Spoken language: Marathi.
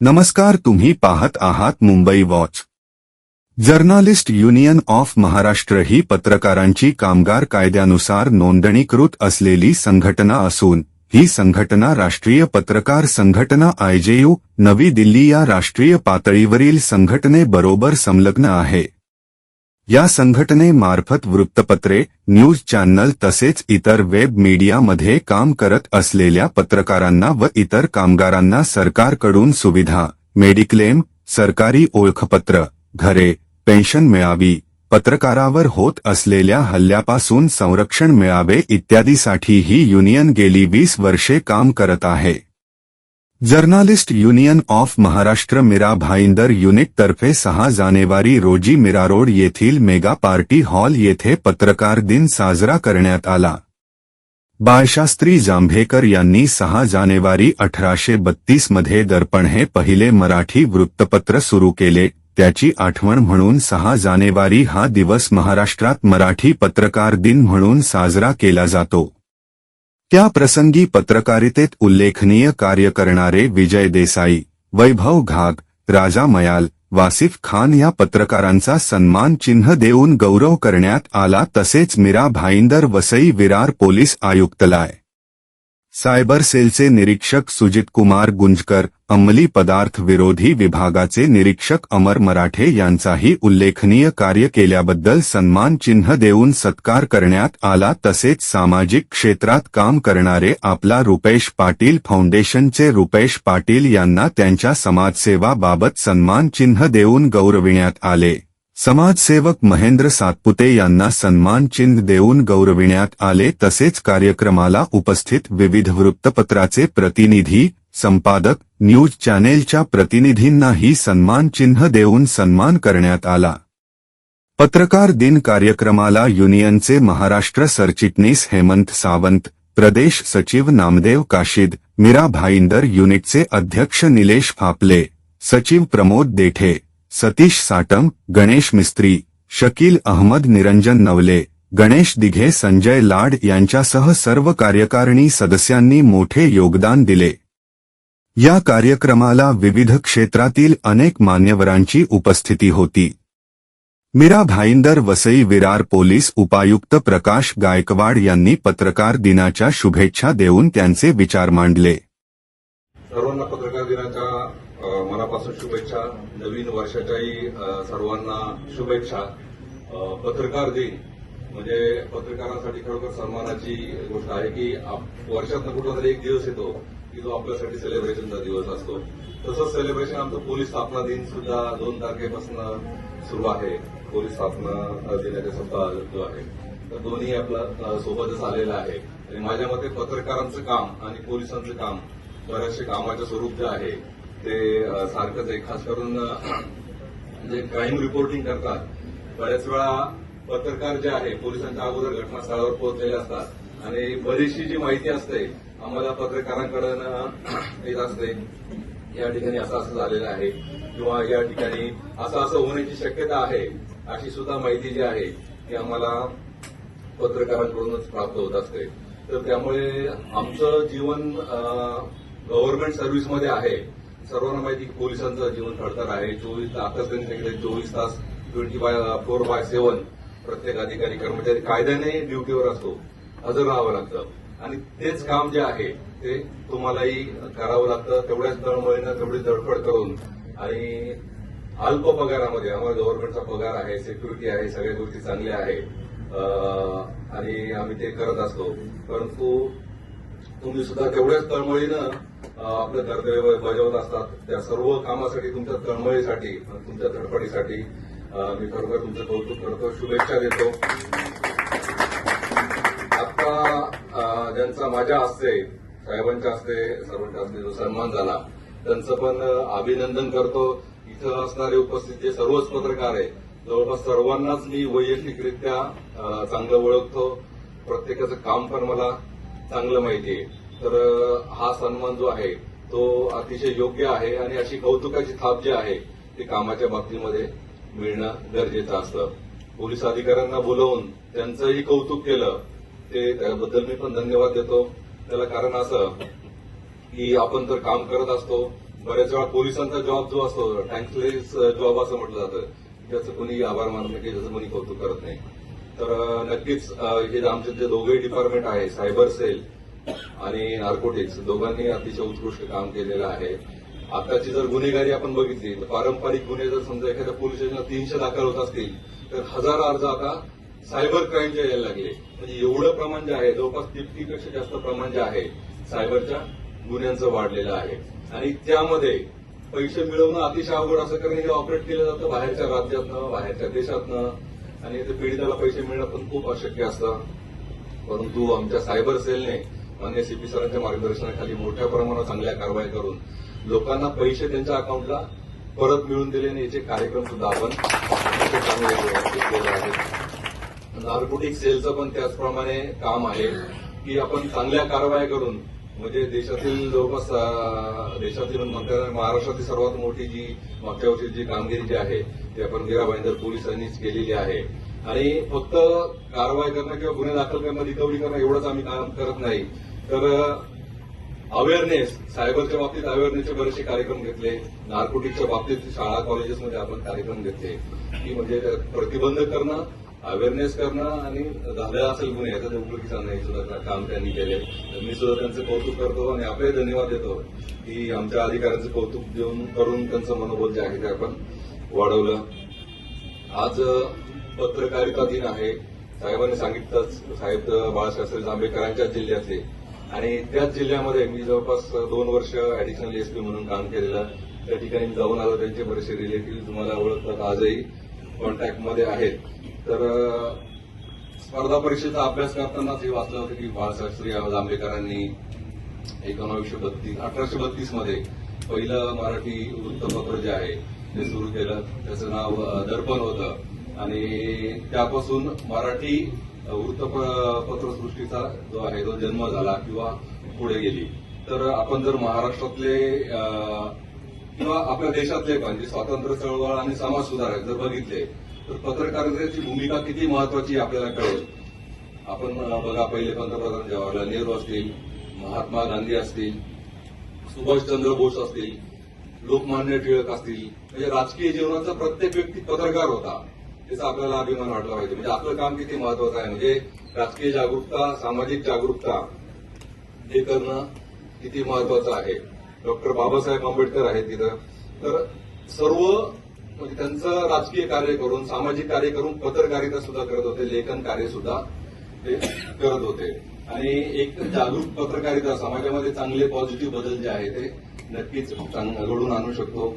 नमस्कार तुम्ही पाहत आहात Mumbai watch. Journalist union of Maharashtra ही पत्रकारांची कामगार कायद्यानुसार नोंदणीकृत असलेली संघटना असून ही संघटना राष्ट्रीय पत्रकार संघटना आयजेयू नवी दिल्ली या राष्ट्रीय पातळीवरील संघटनेबरोबर संलग्न आहे. या संघटनेमार्फत वृत्तपत्रे न्यूज चॅनल तसेच इतर वेब मीडियामध्ये काम करत असलेल्या पत्रकारांना व इतर कामगारांना सरकारकडून सुविधा मेडिक्लेम सरकारी ओळखपत्र घरे पेन्शन मिळावी पत्रकारावर होत असलेल्या हल्ल्यापासून संरक्षण मिळावे इत्यादीसाठी ही युनियन गेली वीस वर्षे काम करत आहे. Journalist union of Maharashtra Mira Bhayandar युनिटतर्फे सहा जानेवारी रोजी मीरा रोड येथील मेगा पार्टी हॉल येथे पत्रकार दिन साजरा करण्यात आला. बाळशास्त्री जांभेकर यांनी सहा जानेवारी अठराशे बत्तीसमध्ये दर्पण हे पहिले मराठी वृत्तपत्र सुरू केले. त्याची आठवण म्हणून सहा जानेवारी हा दिवस महाराष्ट्रात मराठी पत्रकार दिन म्हणून साजरा केला जातो. त्या प्रसंगी पत्रकारितेत उल्लेखनीय कार्य करणारे विजय देसाई वैभव घाग राजा मयाल वासिफ खान या पत्रकारांचा सन्मान चिन्ह देऊन गौरव करण्यात आला तसेच मीरा भाईंदर वसई विरार पोलीस आयुक्तलाय. सायबर सेलचे निरीक्षक सुजित कुमार गुंजकर अंमली पदार्थ विरोधी विभागाचे निरीक्षक अमर मराठे यांचाही उल्लेखनीय कार्य केल्याबद्दल सन्मान चिन्ह देऊन सत्कार करण्यात आला. तसेच सामाजिक क्षेत्रात काम करणारे आपला रुपेश पाटील फाउंडेशनचे रुपेश पाटील यांना त्यांच्या समाजसेवाबाबत सन्मान चिन्ह देऊन गौरविण्यात आले. समाजसेवक महेंद्र सातपुते यांना सन्मान चिन्ह देऊन गौरविण्यात आले. तसेच कार्यक्रमाला उपस्थित विविध वृत्तपत्राचे प्रतिनिधी संपादक न्यूज चॅनेलच्या प्रतिनिधींनाही सन्मान चिन्ह देऊन सन्मान करण्यात आला. पत्रकार दिन कार्यक्रमाला युनियनचे महाराष्ट्र सरचिटणीस हेमंत सावंत प्रदेश सचिव नामदेव काशीद मीरा भाईंदर युनिटचे अध्यक्ष निलेश फापले सचिव प्रमोद देठे सतीश साटम गणेश मिस्त्री शकील अहमद निरंजन नवले गणेश दिघे संजय लाड यांच्यासह सर्व कार्यकारिणी सदस्यांनी मोठे योगदान दिले. या कार्यक्रमाला विविध क्षेत्रातील अनेक मान्यवरांची उपस्थिती होती. मीरा भाईंदर वसई विरार पोलीस उपायुक्त प्रकाश गायकवाड यांनी पत्रकार दिनाच्या शुभेच्छा देऊन त्यांचे विचार मांडले. सर्वांना पत्रकार दिनाच्या मनापासून शुभेच्छा. नवीन वर्षाच्याही सर्वांना शुभेच्छा. पत्रकार दिन म्हणजे पत्रकारांसाठी खरोखर सन्मानाची गोष्ट आहे की वर्षातनं कुठला तरी एक दिवस येतो की जो आपल्यासाठी सेलिब्रेशनचा दिवस असतो. तसंच सेलिब्रेशन आमचं पोलीस स्थापना दिन सुद्धा दोन तारखेपासून सुरू आहे. पोलीस स्थापना दिनाचा सुद्धा जो आहे. तर दोन्ही आपला सोबतच आलेला आहे. आणि माझ्या मते पत्रकारांचं काम आणि पोलिसांचं काम बऱ्याचशे कामाचं स्वरूप जे आहे ते सारखंच आहे. खास करून जे क्राईम रिपोर्टिंग करतात बऱ्याच वेळा पत्रकार जे आहे पोलिसांच्या अगोदर घटनास्थळावर पोहोचलेले असतात. आणि बरीचशी जी माहिती असते आम्हाला पत्रकारांकडून येत असते. या ठिकाणी असं असं झालेलं आहे. किंवा या ठिकाणी असं असं होण्याची शक्यता आहे अशी सुद्धा माहिती जी आहे ती आम्हाला पत्रकारांकडूनच प्राप्त होत असते. तर त्यामुळे आमचं जीवन गव्हर्नमेंट सर्व्हिसमध्ये आहे. सर्वांना माहिती की पोलिसांचं जीवन खडतर आहे. चोवीस आताच त्यांनी सांगितलं चोवीस तास twenty by four by seven प्रत्येक अधिकारी कर्मचारी कायद्याने ड्युटीवर असतो. हजर राहावं लागतं. आणि तेच काम जे आहे ते तुम्हालाही करावं लागतं. तेवढ्याच तळमळीनं तेवढी धडपड करून आणि अल्प पगारामध्ये आम्हाला गव्हर्नमेंटचा पगार आहे सिक्युरिटी आहे सगळ्या गोष्टी चांगल्या आहे. आणि आम्ही ते करत असतो. परंतु तुम्ही सुद्धा तेवढ्याच तळमळीनं आपलं कर्तव्य बजावत असतात. त्या सर्व कामासाठी तुमच्या तळमळीसाठी तुमच्या धडपडीसाठी मी खरोखर तुमचं कौतुक करतो शुभेच्छा देतो. आता ज्यांचा माझ्या हस्ते साहेबांच्या हस्ते सर्वांच्या हस्ते जो सन्मान झाला त्यांचं पण अभिनंदन करतो. इथं असणारे उपस्थित जे सर्वच पत्रकार आहे जवळपास सर्वांनाच मी वैयक्तिकरित्या चांगलं ओळखतो. प्रत्येकाचं काम पण मला चांगलं माहिती आहे. तर हा सन्मान जो आहे तो अतिशय योग्य आहे आणि अशी कौतुकाची थाप जी आहे ती कामाच्या बाबतीमध्ये मिळणं गरजेचं असतं. पोलीस अधिकाऱ्यांना बोलवून त्यांचंही कौतुक केलं ते त्याबद्दल मी पण धन्यवाद देतो. त्याला कारण असं की आपण तर काम करत असतो बऱ्याच वेळा पोलिसांचा जॉब जो असतो टँकलेस जॉब असं म्हटलं जातं. त्याचं कोणी आभार मानलं की त्याचं कोणी कौतुक करत नाही. तर नक्कीच हे आमचे जे डिपार्टमेंट आहे सायबर सेल आणि नार्कोटिक्स दोघांनी अतिशय उत्कृष्ट काम केलेलं आहे. आताची जर गुन्हेगारी आपण बघितली तर पारंपरिक गुन्हे जर समजा एखाद्या पोलीस स्टेशनला तीनशे दाखल होत असतील तर हजार अर्ज आता सायबर क्राईमचे यायला लागले. म्हणजे एवढं प्रमाण जे आहे जवळपास तितकीपेक्षा जास्त प्रमाण जे आहे सायबरच्या गुन्ह्यांचं वाढलेलं आहे. आणि त्यामध्ये पैसे मिळवणं अतिशय अवघड असं कारण हे ऑपरेट केलं जातं बाहेरच्या राज्यातनं बाहेरच्या देशातनं. आणि ते पीडिताला पैसे मिळणं पण खूप अशक्य असतं. परंतु आमच्या सायबर सेलने मान्य सीपी सरांच्या मार्गदर्शनाखाली मोठ्या प्रमाणात चांगल्या कारवाई करून लोकांना पैसे त्यांच्या अकाउंटला परत मिळून दिले आणि याचे कार्यक्रम सुद्धा आपण चांगले आहेत. नार्कोटिक सेलचं पण त्याचप्रमाणे काम आहे की आपण चांगल्या कारवाया करून म्हणजे देशातील जवळपास देशातील म्हणता महाराष्ट्रातील सर्वात मोठी जी मागच्या वर्षी जी कामगिरी जी आहे ती आपण मीरा भाईंदर पोलिसांनीच केलेली आहे. आणि फक्त कारवाई करणं किंवा गुन्हे दाखल करणं रिकव्हरी करणं एवढंच आम्ही काम करत नाही. तर अवेअरनेस सायबरच्या बाबतीत अवेअरनेसचे बरेचसे कार्यक्रम घेतले. नार्कोटिकच्या बाबतीत शाळा कॉलेजेसमध्ये आपण कार्यक्रम घेतले. की म्हणजे प्रतिबंध करणं अवेअरनेस करणं आणि झालं असेल गुन्हे याचा उघडकीचा आणणं हे सुद्धा काम त्यांनी केले तर मी सुद्धा त्यांचं कौतुक करतो आणि आपले धन्यवाद देतो की आमच्या अधिकाऱ्यांचं कौतुक देऊन करून त्यांचं मनोबल जे आहे ते आपण वाढवलं. आज पत्रकारिता दिन आहे. साहेबांनी सांगितलंच साहेब बाळासाहेब जांभेकरांच्या जिल्ह्यातले. आणि त्याच जिल्ह्यामध्ये मी जवळपास दोन वर्ष ऍडिशनल एसपी म्हणून काम केलेलं. त्या ठिकाणी जाऊन आलो त्यांचे बरेचसे रिलेटिव्ह तुम्हाला ओळखतात आजही कॉन्टॅक्टमध्ये आहेत. तर स्पर्धा परीक्षेचा अभ्यास करतानाच हे वाचलं होतं की बाळशास्त्री श्री जांभेकरांनी एकोणावीसशे बत्तीस अठराशे बत्तीसमध्ये पहिलं मराठी वृत्तपत्र जे आहे ते सुरू केलं. त्याचं नाव दर्पण होतं. आणि त्यापासून मराठी वृत्तपत्रसृष्टीचा जो आहे तो जन्म झाला किंवा पुढे गेली. तर आपण जर महाराष्ट्रातले किंवा आपल्या देशातले पण जे स्वातंत्र्य चळवळ आणि समाज सुधारक जर बघितले तर पत्रकारितेची भूमिका किती महत्वाची आपल्याला कळेल. आपण बघा पहिले पंतप्रधान जवाहरलाल नेहरू असतील महात्मा गांधी असतील सुभाषचंद्र बोस असतील लोकमान्य टिळक असतील म्हणजे राजकीय जीवनाचा प्रत्येक व्यक्ती पत्रकार होता त्याचा आपल्याला अभिमान वाटला पाहिजे. म्हणजे आपलं काम किती महत्वाचं आहे? म्हणजे राजकीय जागरूकता सामाजिक जागरूकता हे करणं किती महत्वाचं आहे? डॉक्टर बाबासाहेब आंबेडकर आहेत तिथं. तर सर्व म्हणजे त्यांचं राजकीय कार्य करून सामाजिक कार्य करून पत्रकारिता सुद्धा करत होते लेखन कार्य सुद्धा ते करत होते. आणि एक जागरूक पत्रकारिता समाजामध्ये चांगले पॉझिटिव्ह बदल जे आहे ते नक्कीच घडून आणू शकतो.